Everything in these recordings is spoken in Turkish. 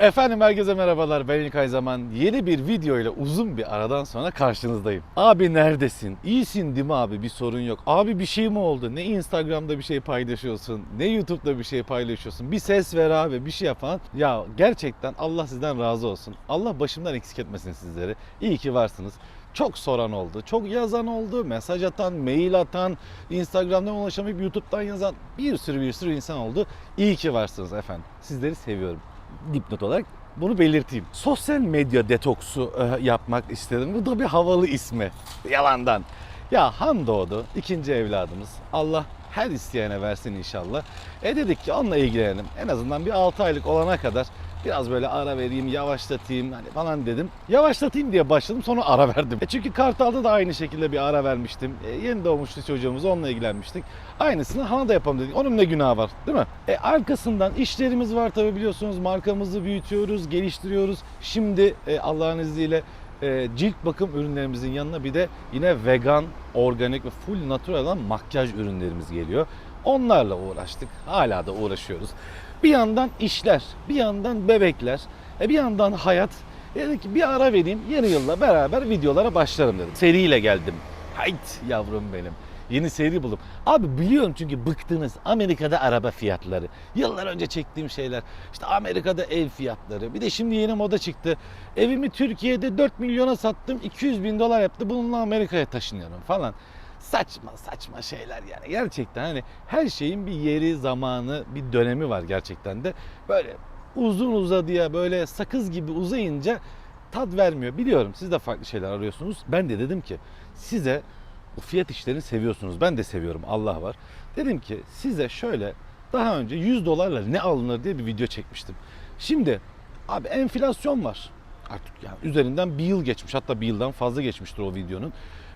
Efendim herkese merhabalar ben İlkay Zaman. Yeni bir video ile uzun bir aradan sonra karşınızdayım. Abi neredesin? İyisin değil mi abi? Bir sorun yok. Abi bir şey mi oldu? Ne Instagram'da bir şey paylaşıyorsun, ne YouTube'da bir şey paylaşıyorsun. Bir ses ver abi, bir şey yap falan. Ya gerçekten Allah sizden razı olsun. Allah başımdan eksik etmesin sizleri. İyi ki varsınız. Çok soran oldu, çok yazan oldu, mesaj atan, mail atan, Instagram'dan ulaşamayıp YouTube'dan yazan bir sürü bir sürü insan oldu. İyi ki varsınız efendim. Sizleri seviyorum dipnot olarak bunu belirteyim. Sosyal medya detoksu e, yapmak istedim. Bu da bir havalı ismi. Yalandan. Ya Han doğdu. ikinci evladımız. Allah her isteyene versin inşallah. E dedik ki onunla ilgilenelim. En azından bir 6 aylık olana kadar biraz böyle ara vereyim, yavaşlatayım hani falan dedim. Yavaşlatayım diye başladım sonra ara verdim. E çünkü Kartal'da da aynı şekilde bir ara vermiştim. E yeni doğmuştu çocuğumuz onunla ilgilenmiştik. Aynısını Han'a da yapalım dedik. Onun ne günahı var değil mi? E arkasından işlerimiz var tabi biliyorsunuz. Markamızı büyütüyoruz, geliştiriyoruz. Şimdi e, Allah'ın izniyle e, cilt bakım ürünlerimizin yanına bir de yine vegan, organik ve full natural olan makyaj ürünlerimiz geliyor. Onlarla uğraştık. Hala da uğraşıyoruz. Bir yandan işler, bir yandan bebekler, e bir yandan hayat. Dedim ki bir ara vereyim, yeni yılla beraber videolara başlarım dedim. Seriyle geldim. Hayt yavrum benim. Yeni seri bulup. Abi biliyorum çünkü bıktınız Amerika'da araba fiyatları. Yıllar önce çektiğim şeyler. İşte Amerika'da ev fiyatları. Bir de şimdi yeni moda çıktı. Evimi Türkiye'de 4 milyona sattım. 200 bin dolar yaptı. Bununla Amerika'ya taşınıyorum falan. Saçma saçma şeyler yani. Gerçekten hani her şeyin bir yeri, zamanı, bir dönemi var gerçekten de. Böyle uzun uzadıya böyle sakız gibi uzayınca tat vermiyor. Biliyorum siz de farklı şeyler arıyorsunuz. Ben de dedim ki size bu fiyat işlerini seviyorsunuz. Ben de seviyorum Allah var. Dedim ki size şöyle daha önce 100 dolarla ne alınır diye bir video çekmiştim. Şimdi abi enflasyon var. Artık yani üzerinden bir yıl geçmiş hatta bir yıldan fazla geçmiştir o videonun.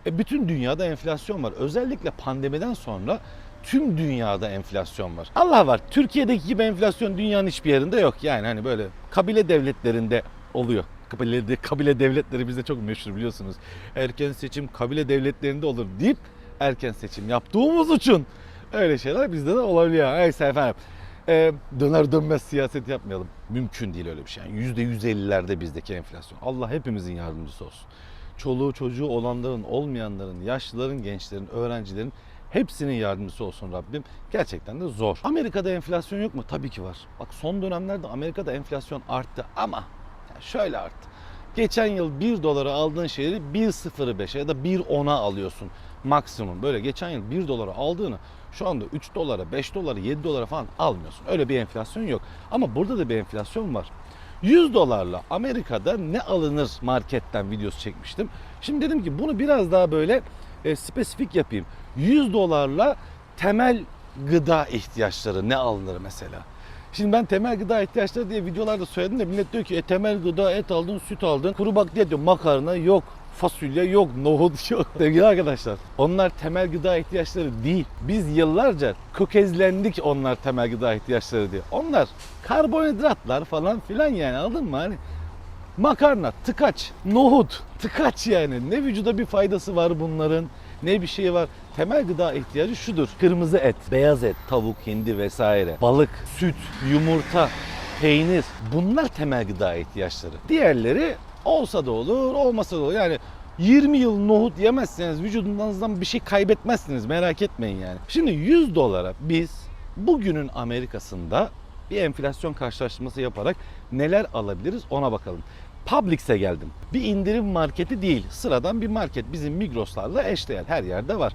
E bütün dünyada enflasyon var. Özellikle pandemiden sonra tüm dünyada enflasyon var. Allah var. Türkiye'deki gibi enflasyon dünyanın hiçbir yerinde yok. Yani hani böyle kabile devletlerinde oluyor. Kabile, kabile devletleri bizde çok meşhur biliyorsunuz. Erken seçim kabile devletlerinde olur deyip erken seçim yaptığımız için öyle şeyler bizde de olabiliyor. Neyse efendim. Ee, döner dönmez siyaset yapmayalım. Mümkün değil öyle bir şey. Yani %150'lerde bizdeki enflasyon. Allah hepimizin yardımcısı olsun. Çoluğu çocuğu olanların, olmayanların, yaşlıların, gençlerin, öğrencilerin hepsinin yardımcısı olsun Rabbim. Gerçekten de zor. Amerika'da enflasyon yok mu? Tabii ki var. Bak son dönemlerde Amerika'da enflasyon arttı ama şöyle arttı. Geçen yıl 1 dolara aldığın şeyleri 1.05'e ya da 1.10'a alıyorsun maksimum. Böyle geçen yıl 1 dolara aldığını şu anda 3 dolara, 5 dolara, 7 dolara falan almıyorsun. Öyle bir enflasyon yok. Ama burada da bir enflasyon var. 100 dolarla Amerika'da ne alınır marketten videosu çekmiştim. Şimdi dedim ki bunu biraz daha böyle e, spesifik yapayım. 100 dolarla temel gıda ihtiyaçları ne alınır mesela? Şimdi ben temel gıda ihtiyaçları diye videolarda söyledim de millet diyor ki e, temel gıda et aldın, süt aldın, kuru bakliyat diyor, makarna yok, fasulye yok, nohut yok. Sevgili arkadaşlar onlar temel gıda ihtiyaçları değil. Biz yıllarca kökezlendik onlar temel gıda ihtiyaçları diye. Onlar karbonhidratlar falan filan yani anladın mı? Hani makarna, tıkaç, nohut, tıkaç yani. Ne vücuda bir faydası var bunların ne bir şey var. Temel gıda ihtiyacı şudur. Kırmızı et, beyaz et, tavuk, hindi vesaire, balık, süt, yumurta, peynir. Bunlar temel gıda ihtiyaçları. Diğerleri olsa da olur, olmasa da olur. Yani 20 yıl nohut yemezseniz vücudunuzdan bir şey kaybetmezsiniz merak etmeyin yani. Şimdi 100 dolara biz bugünün Amerika'sında bir enflasyon karşılaştırması yaparak neler alabiliriz ona bakalım. Publix'e geldim. Bir indirim marketi değil. Sıradan bir market. Bizim Migros'larla eşdeğer. Her yerde var.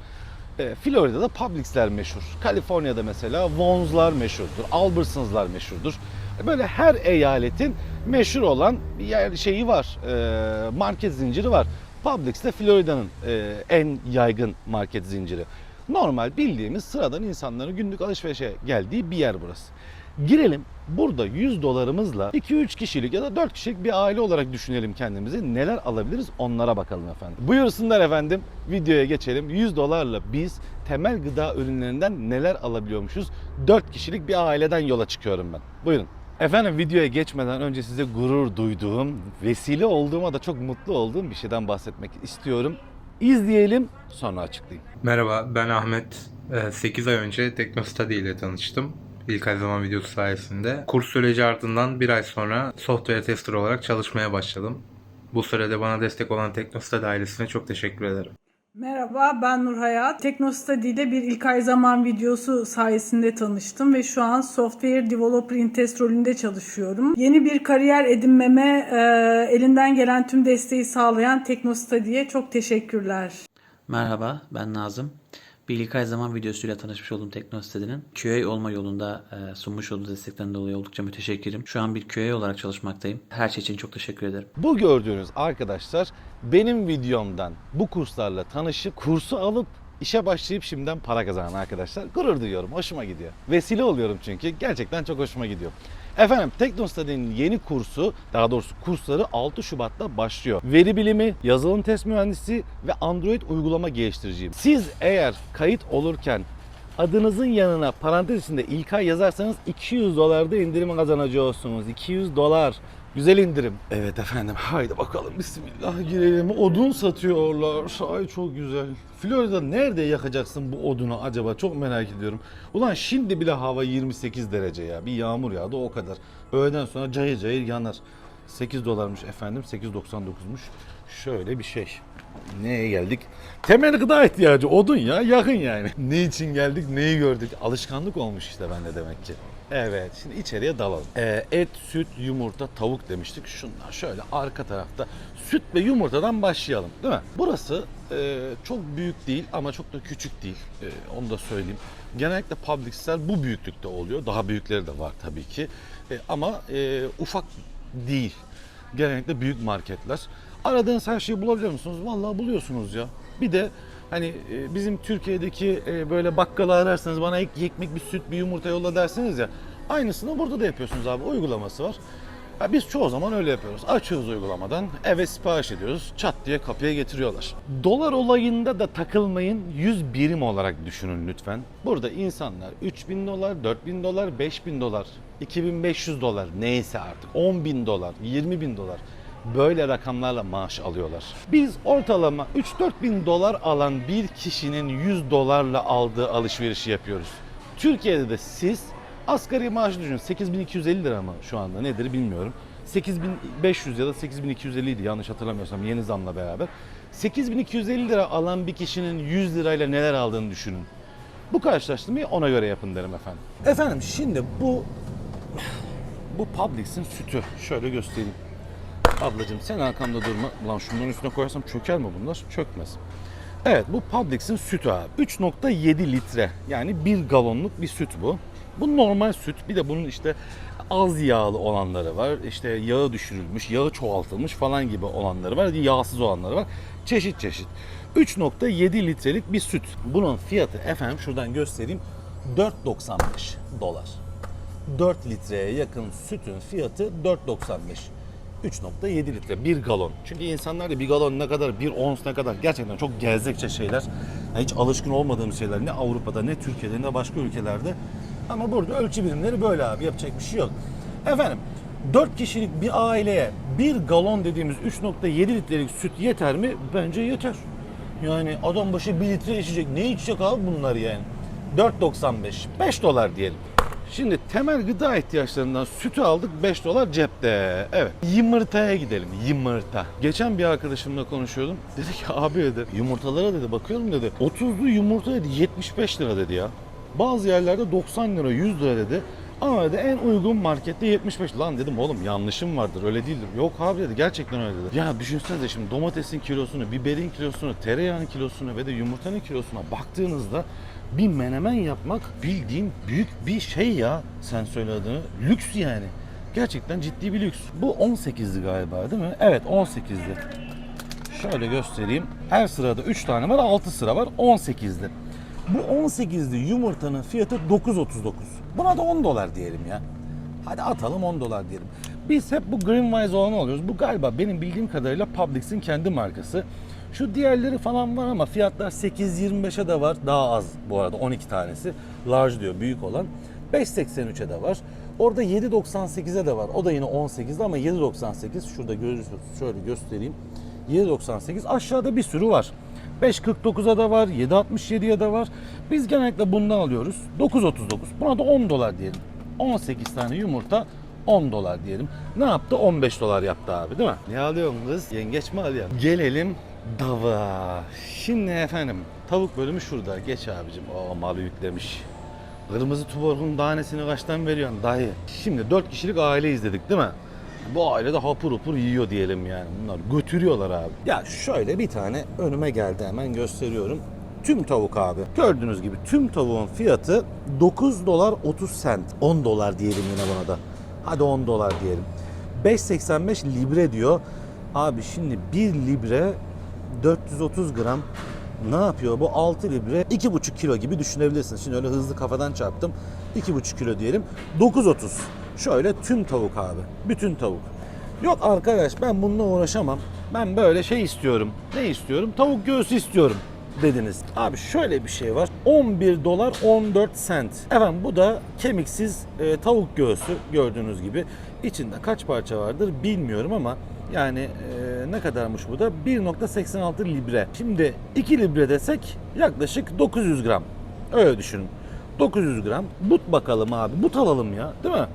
E, Florida'da Publix'ler meşhur. Kaliforniya'da mesela Vons'lar meşhurdur. Albertsons'lar meşhurdur. Böyle her eyaletin meşhur olan bir yer şeyi var. E, market zinciri var. Publix de Florida'nın e, en yaygın market zinciri. Normal bildiğimiz sıradan insanların günlük alışverişe geldiği bir yer burası. Girelim burada 100 dolarımızla 2-3 kişilik ya da 4 kişilik bir aile olarak düşünelim kendimizi. Neler alabiliriz onlara bakalım efendim. Buyursunlar efendim videoya geçelim. 100 dolarla biz temel gıda ürünlerinden neler alabiliyormuşuz? 4 kişilik bir aileden yola çıkıyorum ben. Buyurun. Efendim videoya geçmeden önce size gurur duyduğum, vesile olduğuma da çok mutlu olduğum bir şeyden bahsetmek istiyorum. İzleyelim sonra açıklayayım. Merhaba, ben Ahmet. 8 ay önce Teknostudy ile tanıştım. İlk ay zaman videosu sayesinde. Kurs süreci ardından bir ay sonra software tester olarak çalışmaya başladım. Bu sürede bana destek olan Teknostudy ailesine çok teşekkür ederim. Merhaba ben Nur Hayat. Teknostudy ile bir ilk ay zaman videosu sayesinde tanıştım ve şu an Software Developer in Test rolünde çalışıyorum. Yeni bir kariyer edinmeme e, elinden gelen tüm desteği sağlayan Teknostudy'ye çok teşekkürler. Merhaba, ben Nazım. Bir ilk ay zaman videosuyla tanışmış olduğum Teknostudy'nin QA olma yolunda e, sunmuş olduğu destekten dolayı oldukça müteşekkirim. Şu an bir QA olarak çalışmaktayım. Her şey için çok teşekkür ederim. Bu gördüğünüz arkadaşlar benim videomdan bu kurslarla tanışıp kursu alıp işe başlayıp şimdiden para kazanan arkadaşlar. Gurur duyuyorum. Hoşuma gidiyor. Vesile oluyorum çünkü. Gerçekten çok hoşuma gidiyor. Efendim Teknostudy'nin yeni kursu, daha doğrusu kursları 6 Şubat'ta başlıyor. Veri bilimi, yazılım test mühendisi ve Android uygulama geliştiriciyim. Siz eğer kayıt olurken adınızın yanına parantez içinde ilk ay yazarsanız 200 dolarda indirim kazanacaksınız. 200 dolar. Güzel indirim. Evet efendim haydi bakalım bismillah girelim. Odun satıyorlar. Ay çok güzel. Florida nerede yakacaksın bu odunu acaba çok merak ediyorum. Ulan şimdi bile hava 28 derece ya. Bir yağmur yağdı o kadar. Öğleden sonra cayır cayır yanar. 8 dolarmış efendim 8.99'muş. Şöyle bir şey. Neye geldik? Temel gıda ihtiyacı odun ya yakın yani. Ne için geldik neyi gördük? Alışkanlık olmuş işte bende demek ki. Evet şimdi içeriye dalalım. Ee, et, süt, yumurta, tavuk demiştik. Şunlar şöyle arka tarafta süt ve yumurtadan başlayalım değil mi? Burası e, çok büyük değil ama çok da küçük değil. E, onu da söyleyeyim. Genellikle Publix'ler bu büyüklükte oluyor. Daha büyükleri de var tabii ki. E, ama e, ufak değil. Genellikle büyük marketler. Aradığınız her şeyi bulabiliyor musunuz? Vallahi buluyorsunuz ya. Bir de hani e, bizim Türkiye'deki e, böyle bakkala ararsanız bana ek, ekmek, bir süt, bir yumurta yolla derseniz ya. Aynısını burada da yapıyorsunuz abi. Uygulaması var. Ya biz çoğu zaman öyle yapıyoruz. Açıyoruz uygulamadan, eve sipariş ediyoruz. Çat diye kapıya getiriyorlar. Dolar olayında da takılmayın. 100 birim olarak düşünün lütfen. Burada insanlar 3000 dolar, 4000 dolar, 5000 dolar, 2500 dolar neyse artık 10 bin dolar, 20 bin dolar böyle rakamlarla maaş alıyorlar. Biz ortalama 3-4 bin dolar alan bir kişinin 100 dolarla aldığı alışverişi yapıyoruz. Türkiye'de de siz asgari maaşı düşünün 8250 lira mı şu anda nedir bilmiyorum. 8500 ya da 8250 idi yanlış hatırlamıyorsam yeni zamla beraber. 8250 lira alan bir kişinin 100 lirayla neler aldığını düşünün. Bu karşılaştırmayı ona göre yapın derim efendim. Efendim şimdi bu bu Publix'in sütü. Şöyle göstereyim. Ablacığım sen arkamda durma. Ulan şunların üstüne koyarsam çöker mi bunlar? Çökmez. Evet bu Publix'in sütü abi. 3.7 litre yani 1 galonluk bir süt bu. Bu normal süt. Bir de bunun işte az yağlı olanları var. İşte yağı düşürülmüş, yağı çoğaltılmış falan gibi olanları var. Yağsız olanları var. Çeşit çeşit. 3.7 litrelik bir süt. Bunun fiyatı efendim şuradan göstereyim. 4.95 dolar. 4 litreye yakın sütün fiyatı 4.95. 3.7 litre bir galon. Çünkü insanlar da bir galon ne kadar, bir ons ne kadar gerçekten çok gezekçe şeyler. Yani hiç alışkın olmadığımız şeyler ne Avrupa'da ne Türkiye'de ne başka ülkelerde. Ama burada ölçü birimleri böyle abi yapacak bir şey yok. Efendim 4 kişilik bir aileye bir galon dediğimiz 3.7 litrelik süt yeter mi? Bence yeter. Yani adam başı 1 litre içecek. Ne içecek abi bunlar yani? 4.95. 5 dolar diyelim. Şimdi temel gıda ihtiyaçlarından sütü aldık 5 dolar cepte. Evet. Yumurtaya gidelim. Yumurta. Geçen bir arkadaşımla konuşuyordum. Dedi ki abi dedi yumurtalara dedi bakıyorum dedi. 30'lu yumurta dedi 75 lira dedi ya. Bazı yerlerde 90 lira 100 lira dedi. Ama dedi en uygun markette 75. Lan dedim oğlum yanlışım vardır öyle değildir. Yok abi dedi gerçekten öyle dedi. Ya düşünsenize şimdi domatesin kilosunu, biberin kilosunu, tereyağının kilosunu ve de yumurtanın kilosuna baktığınızda bir menemen yapmak bildiğin büyük bir şey ya sen söyle adını. Lüks yani. Gerçekten ciddi bir lüks. Bu 18'di galiba değil mi? Evet 18'di. Şöyle göstereyim. Her sırada 3 tane var, 6 sıra var. 18'di. Bu 18'li yumurtanın fiyatı 9.39. Buna da 10 dolar diyelim ya. Hadi atalım 10 dolar diyelim. Biz hep bu Greenwise olanı alıyoruz. Bu galiba benim bildiğim kadarıyla Publix'in kendi markası. Şu diğerleri falan var ama fiyatlar 8.25'e de var. Daha az bu arada 12 tanesi. Large diyor büyük olan. 5.83'e de var. Orada 7.98'e de var. O da yine 18'de ama 7.98 şurada görüyorsunuz. Şöyle göstereyim. 7.98 aşağıda bir sürü var. 5.49'a da var, 7.67'ye de var. Biz genellikle bundan alıyoruz. 9.39. Buna da 10 dolar diyelim. 18 tane yumurta 10 dolar diyelim. Ne yaptı? 15 dolar yaptı abi değil mi? Ne alıyorsun kız? Yengeç mi alıyorsun? Gelelim dava. Şimdi efendim tavuk bölümü şurada. Geç abicim. O malı yüklemiş. Kırmızı tuborgun tanesini kaçtan veriyorsun dayı? Şimdi 4 kişilik aile izledik değil mi? Bu aile de hapur hapur yiyor diyelim yani. Bunlar götürüyorlar abi. Ya şöyle bir tane önüme geldi hemen gösteriyorum. Tüm tavuk abi. Gördüğünüz gibi tüm tavuğun fiyatı 9 dolar 30 sent. 10 dolar diyelim yine buna da. Hadi 10 dolar diyelim. 5.85 libre diyor. Abi şimdi 1 libre 430 gram ne yapıyor bu 6 libre 2,5 kilo gibi düşünebilirsiniz. Şimdi öyle hızlı kafadan çarptım. 2,5 kilo diyelim. 9.30. Şöyle tüm tavuk abi. Bütün tavuk. Yok arkadaş ben bununla uğraşamam. Ben böyle şey istiyorum. Ne istiyorum? Tavuk göğsü istiyorum dediniz. Abi şöyle bir şey var. 11 dolar 14 sent. Efendim bu da kemiksiz e, tavuk göğsü gördüğünüz gibi. İçinde kaç parça vardır bilmiyorum ama yani e, ne kadarmış bu da? 1.86 libre. Şimdi 2 libre desek yaklaşık 900 gram. Öyle düşünün. 900 gram. But bakalım abi. But alalım ya. Değil mi?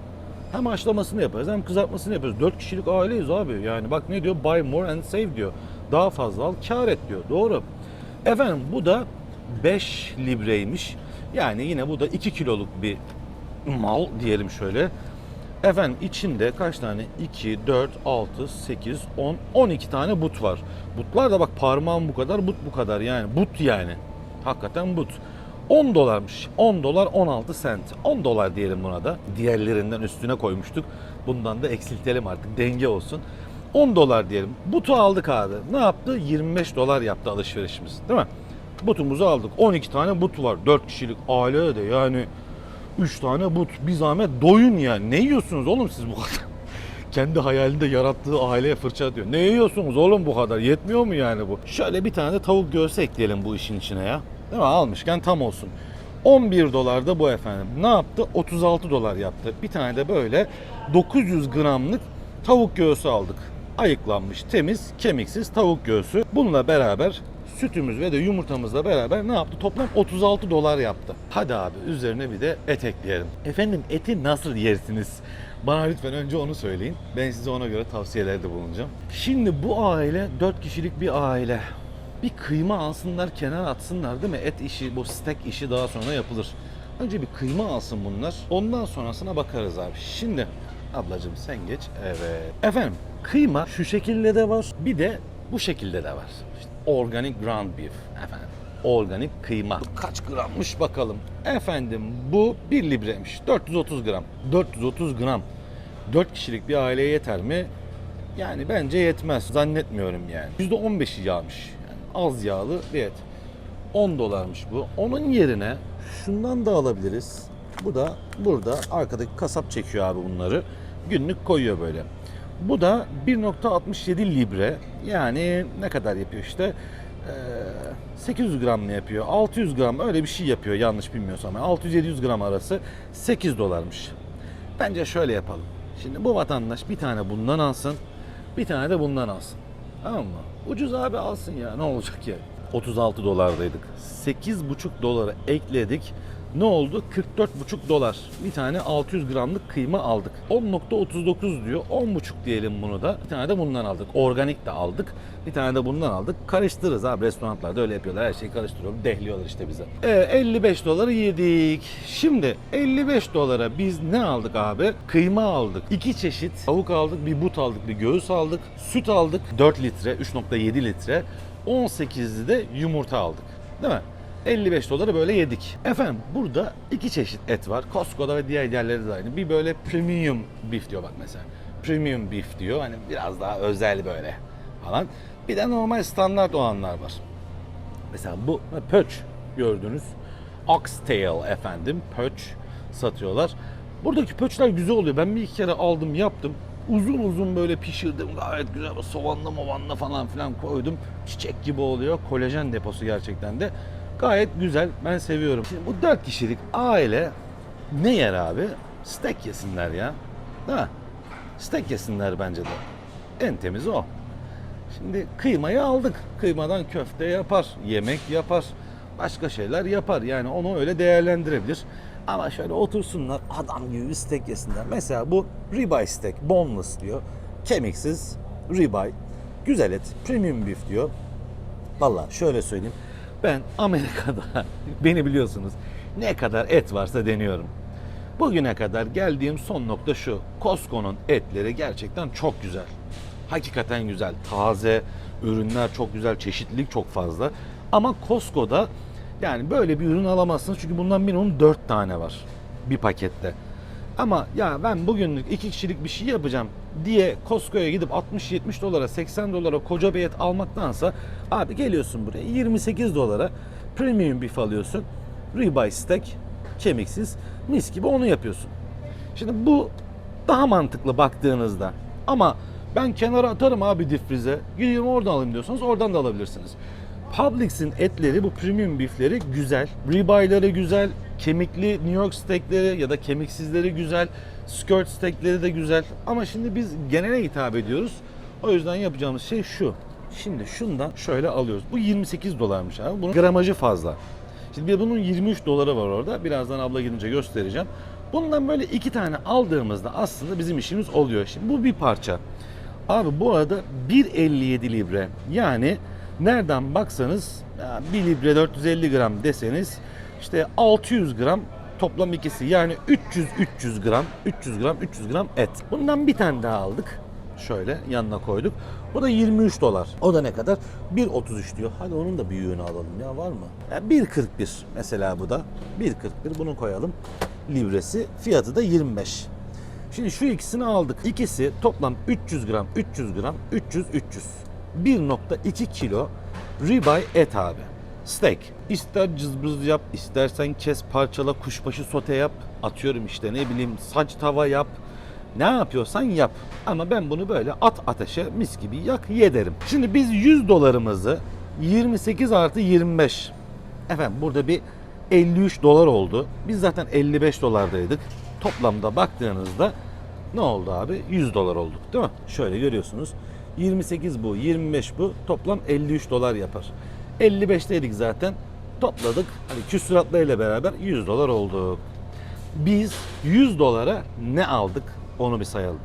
Hem haşlamasını yaparız hem kızartmasını yaparız. 4 kişilik aileyiz abi. Yani bak ne diyor? Buy more and save diyor. Daha fazla al, kar et diyor. Doğru. Efendim bu da 5 libreymiş. Yani yine bu da 2 kiloluk bir mal diyelim şöyle. Efendim içinde kaç tane? 2, 4, 6, 8, 10, 12 tane but var. Butlar da bak parmağım bu kadar, but bu kadar yani. But yani. Hakikaten but. 10 dolarmış. 10 dolar 16 sent. 10 dolar diyelim buna da. Diğerlerinden üstüne koymuştuk. Bundan da eksiltelim artık. Denge olsun. 10 dolar diyelim. Butu aldık abi. Ne yaptı? 25 dolar yaptı alışverişimiz. Değil mi? Butumuzu aldık. 12 tane but var. 4 kişilik aile de yani 3 tane but. Bir zahmet doyun yani. Ne yiyorsunuz oğlum siz bu kadar? Kendi hayalinde yarattığı aileye fırça atıyor. Ne yiyorsunuz oğlum bu kadar? Yetmiyor mu yani bu? Şöyle bir tane de tavuk göğsü ekleyelim bu işin içine ya. Değil mi? Almışken tam olsun. 11 dolar da bu efendim. Ne yaptı? 36 dolar yaptı. Bir tane de böyle 900 gramlık tavuk göğsü aldık. Ayıklanmış, temiz, kemiksiz tavuk göğsü. Bununla beraber sütümüz ve de yumurtamızla beraber ne yaptı? Toplam 36 dolar yaptı. Hadi abi üzerine bir de et ekleyelim. Efendim eti nasıl yersiniz? Bana lütfen önce onu söyleyin. Ben size ona göre tavsiyelerde bulunacağım. Şimdi bu aile 4 kişilik bir aile. Bir kıyma alsınlar, kenar atsınlar değil mi? Et işi, bu steak işi daha sonra yapılır. Önce bir kıyma alsın bunlar. Ondan sonrasına bakarız abi. Şimdi ablacığım sen geç. Evet. Efendim kıyma şu şekilde de var. Bir de bu şekilde de var. İşte organic ground beef efendim. Organik kıyma. Kaç grammış bakalım. Efendim bu 1 libreymiş. 430 gram. 430 gram. 4 kişilik bir aileye yeter mi? Yani bence yetmez. Zannetmiyorum yani. %15'i yağmış. Yani az yağlı bir et. 10 dolarmış bu. Onun yerine şundan da alabiliriz. Bu da burada arkadaki kasap çekiyor abi bunları. Günlük koyuyor böyle. Bu da 1.67 libre. Yani ne kadar yapıyor işte? Ee, 800 gram mı yapıyor? 600 gram öyle bir şey yapıyor yanlış bilmiyorsam. Yani 600-700 gram arası 8 dolarmış. Bence şöyle yapalım. Şimdi bu vatandaş bir tane bundan alsın. Bir tane de bundan alsın. Tamam mı? Ucuz abi alsın ya ne olacak ya. 36 dolardaydık. 8,5 dolara ekledik. Ne oldu? 44,5 dolar. Bir tane 600 gramlık kıyma aldık. 10.39 diyor. 10,5 diyelim bunu da. Bir tane de bundan aldık. Organik de aldık. Bir tane de bundan aldık. Karıştırırız abi. Restoranlarda öyle yapıyorlar. Her şeyi karıştırıyorlar. Dehliyorlar işte bize. Ee, 55 doları yedik. Şimdi 55 dolara biz ne aldık abi? Kıyma aldık. İki çeşit tavuk aldık. Bir but aldık. Bir göğüs aldık. Süt aldık. 4 litre. 3.7 litre. 18'li de yumurta aldık. Değil mi? 55 doları böyle yedik. Efendim burada iki çeşit et var. Costco'da ve diğer yerlerde de aynı. Bir böyle premium beef diyor bak mesela. Premium beef diyor. Hani biraz daha özel böyle falan. Bir de normal standart olanlar var. Mesela bu pöç gördünüz. Oxtail efendim pöç satıyorlar. Buradaki pöçler güzel oluyor. Ben bir iki kere aldım yaptım. Uzun uzun böyle pişirdim. Gayet güzel soğanla movanla falan filan koydum. Çiçek gibi oluyor. Kolajen deposu gerçekten de. Gayet güzel. Ben seviyorum. Şimdi bu dört kişilik aile ne yer abi? Steak yesinler ya. Değil mi? Steak yesinler bence de. En temizi o. Şimdi kıymayı aldık. Kıymadan köfte yapar, yemek yapar, başka şeyler yapar. Yani onu öyle değerlendirebilir. Ama şöyle otursunlar adam gibi steak yesinler. Mesela bu ribeye steak, boneless diyor. Kemiksiz ribeye. Güzel et, premium beef diyor. Valla şöyle söyleyeyim. Ben Amerika'da beni biliyorsunuz ne kadar et varsa deniyorum. Bugüne kadar geldiğim son nokta şu. Costco'nun etleri gerçekten çok güzel. Hakikaten güzel. Taze, ürünler çok güzel, çeşitlilik çok fazla. Ama Costco'da yani böyle bir ürün alamazsınız çünkü bundan minimum 4 tane var bir pakette. Ama ya ben bugünlük iki kişilik bir şey yapacağım diye Costco'ya gidip 60-70 dolara 80 dolara koca bir et almaktansa abi geliyorsun buraya 28 dolara premium beef alıyorsun. Ribeye steak kemiksiz mis gibi onu yapıyorsun. Şimdi bu daha mantıklı baktığınızda. Ama ben kenara atarım abi difrize. Gideyim oradan alayım diyorsanız oradan da alabilirsiniz. Publix'in etleri bu premium beefleri güzel. Rebuye'ları güzel. Kemikli New York steakleri ya da kemiksizleri güzel. Skirt steakleri de güzel. Ama şimdi biz genele hitap ediyoruz. O yüzden yapacağımız şey şu. Şimdi şundan şöyle alıyoruz. Bu 28 dolarmış abi. Bunun gramajı fazla. Şimdi bir bunun 23 doları var orada. Birazdan abla gidince göstereceğim. Bundan böyle iki tane aldığımızda aslında bizim işimiz oluyor. Şimdi bu bir parça. Abi bu arada 1.57 libre. Yani nereden baksanız ya 1 libre 450 gram deseniz işte 600 gram toplam ikisi yani 300 300 gram 300 gram 300 gram et. Bundan bir tane daha aldık. Şöyle yanına koyduk. Bu da 23 dolar. O da ne kadar? 1.33 diyor. Hadi onun da büyüğünü alalım ya var mı? Ya 1.41 mesela bu da. 1.41 bunu koyalım. Libresi. Fiyatı da 25. Şimdi şu ikisini aldık. İkisi toplam 300 gram, 300 gram, 300, 300. 1.2 kilo ribeye et abi. Steak. İster cızbız yap, istersen kes parçala, kuşbaşı sote yap. Atıyorum işte ne bileyim saç tava yap. Ne yapıyorsan yap. Ama ben bunu böyle at ateşe mis gibi yak ye derim. Şimdi biz 100 dolarımızı 28 artı 25. Efendim burada bir 53 dolar oldu. Biz zaten 55 dolardaydık. Toplamda baktığınızda ne oldu abi? 100 dolar olduk değil mi? Şöyle görüyorsunuz. 28 bu, 25 bu. Toplam 53 dolar yapar. 55'teydik zaten. Topladık. Hani küsuratlarıyla beraber 100 dolar oldu. Biz 100 dolara ne aldık? Onu bir sayalım.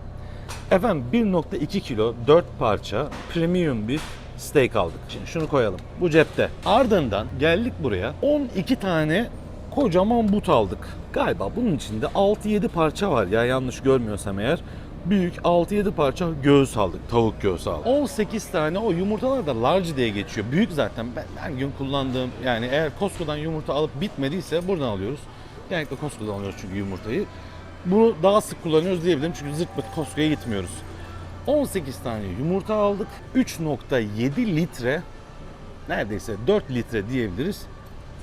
Efendim 1.2 kilo 4 parça premium bir steak aldık. Şimdi şunu koyalım. Bu cepte. Ardından geldik buraya 12 tane kocaman but aldık. Galiba bunun içinde 6-7 parça var ya yanlış görmüyorsam eğer. Büyük 6-7 parça göğüs aldık. Tavuk göğsü aldık. 18 tane o yumurtalar da large diye geçiyor. Büyük zaten. Ben her gün kullandığım yani eğer Costco'dan yumurta alıp bitmediyse buradan alıyoruz. Genellikle Costco'dan alıyoruz çünkü yumurtayı. Bunu daha sık kullanıyoruz diyebilirim çünkü zırt pırt Costco'ya gitmiyoruz. 18 tane yumurta aldık. 3.7 litre neredeyse 4 litre diyebiliriz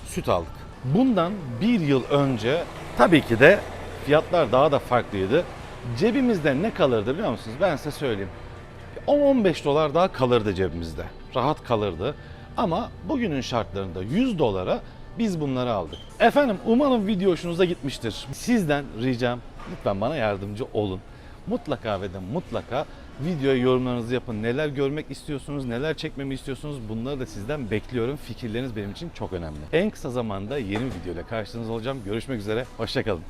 süt aldık. Bundan bir yıl önce tabii ki de fiyatlar daha da farklıydı. Cebimizde ne kalırdı biliyor musunuz? Ben size söyleyeyim. 10-15 dolar daha kalırdı cebimizde. Rahat kalırdı. Ama bugünün şartlarında 100 dolara biz bunları aldık. Efendim umarım video hoşunuza gitmiştir. Sizden ricam lütfen bana yardımcı olun. Mutlaka ve de mutlaka videoya yorumlarınızı yapın. Neler görmek istiyorsunuz, neler çekmemi istiyorsunuz bunları da sizden bekliyorum. Fikirleriniz benim için çok önemli. En kısa zamanda yeni bir videoyla karşınızda olacağım. Görüşmek üzere, hoşçakalın.